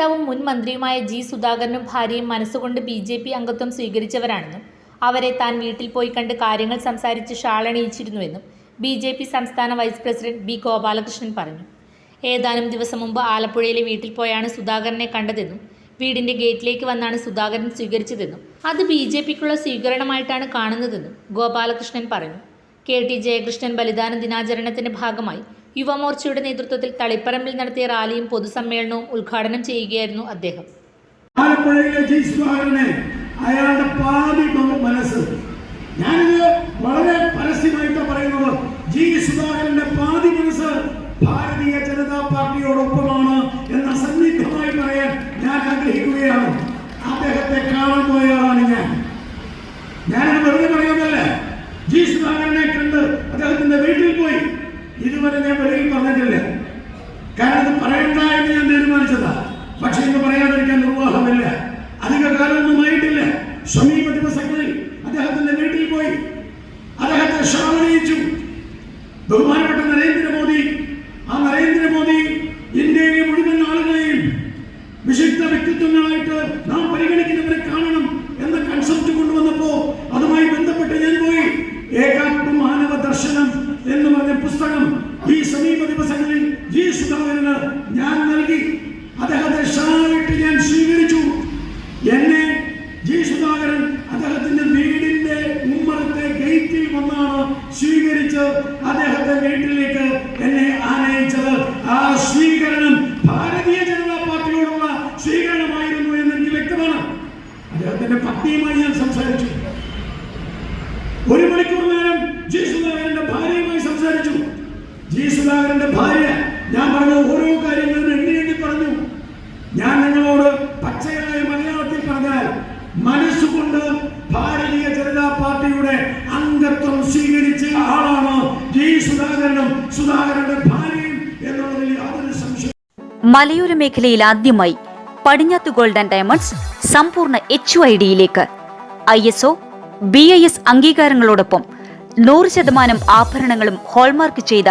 നേതാവും മുൻ മന്ത്രിയുമായ ജി സുധാകരനും ഭാര്യയും മനസ്സുകൊണ്ട് ബി ജെ പി അംഗത്വം സ്വീകരിച്ചവരാണെന്നും അവരെ താൻ വീട്ടിൽ പോയി കണ്ട് കാര്യങ്ങൾ സംസാരിച്ച് ഷാളണിയിച്ചിരുന്നുവെന്നും ബി ജെ പി സംസ്ഥാന വൈസ് പ്രസിഡന്റ് ബി ഗോപാലകൃഷ്ണൻ പറഞ്ഞു. ഏതാനും ദിവസം മുമ്പ് ആലപ്പുഴയിലെ വീട്ടിൽ പോയാണ് സുധാകരനെ കണ്ടതെന്നും വീടിന്റെ ഗേറ്റിലേക്ക് വന്നാണ് സുധാകരൻ സ്വീകരിച്ചതെന്നും അത് ബി ജെ പിക്കുള്ള സ്വീകരണമായിട്ടാണ് കാണുന്നതെന്നും ഗോപാലകൃഷ്ണൻ പറഞ്ഞു. കെ ടി ജയകൃഷ്ണൻ ബലിദാന ദിനാചരണത്തിന്റെ ഭാഗമായി യുവമോർച്ചയുടെ നേതൃത്വത്തിൽ തളിപ്പറമ്പിൽ നടത്തിയ റാലിയും പൊതുസമ്മേളനവും ഉദ്ഘാടനം ചെയ്യുകയായിരുന്നു അദ്ദേഹം. അയാളുടെ പാതി മനസ്സ്. ഞാനിത് വളരെ പരസ്യമായിട്ട് പറയുന്നത് ജി സുധാകരന്റെ പാതി മനസ്സ് ഭാരതീയ ജനതാ പാർട്ടിയോടൊപ്പമാണ് എന്ന സന്നിഗ്ധമായി പറയാൻ ഞാൻ ആഗ്രഹിക്കുകയാണ്. അദ്ദേഹത്തെ കാണാൻ ദർശനം എന്ന് പറഞ്ഞ പുസ്തകം ഈ സമീപ ദിവസങ്ങളിൽ ജി ഞാൻ നൽകി. അദ്ദേഹത്തെ ഷായിട്ട് ഞാൻ സ്വീകരിച്ചു. എന്നെ ജി അദ്ദേഹത്തിന്റെ വീടിന്റെ ഉമ്മറത്തെ ഗേറ്റിൽ വന്നാണ് സ്വീകരിച്ച് അദ്ദേഹത്തെ വീട്ടിലേക്ക് എന്നെ ആനയിച്ചത്. ആ സ്വീകരണം ഭാരതീയ ജനതാ പാർട്ടിയോടുള്ള സ്വീകരണമായിരുന്നു എന്ന് എനിക്ക് വ്യക്തമാണ്. അദ്ദേഹത്തിന്റെ പത്നിയുമായി ഞാൻ സംസാരിച്ചു. ഒരു മണിക്കൂർ സുധാകരന്റെ ഭാര്യ. ഞാൻ പറഞ്ഞ ഓരോ കാര്യങ്ങളും എണ്ണി എണ്ണി പറഞ്ഞു. ഞാൻ നിങ്ങളോട് പച്ചയായ മലയാളത്തിൽ പറഞ്ഞാൽ മനസ്സുകൊണ്ട് ഭാരതീയ ജനതാ പാർട്ടിയുടെ അംഗത്വം സ്വീകരിച്ച ആളാണ് ജി സുധാകരനും സുധാകരന്റെ ഭാര്യയും എന്നുള്ളതിൽ യാതൊരു സംശയം മലയോര മേഖലയിൽ ആദ്യമായി പടിഞ്ഞാത്ത് ഗോൾഡ് ആൻഡ് ഡയമണ്ട്സ് സമ്പൂർണ എച്ച് ഐ ഡിയിലേക്ക്. I S O B I S അംഗീകാരങ്ങളോടൊപ്പം നൂറ് ശതമാനം ആഭരണങ്ങളും ഹോൾമാർക്ക് ചെയ്ത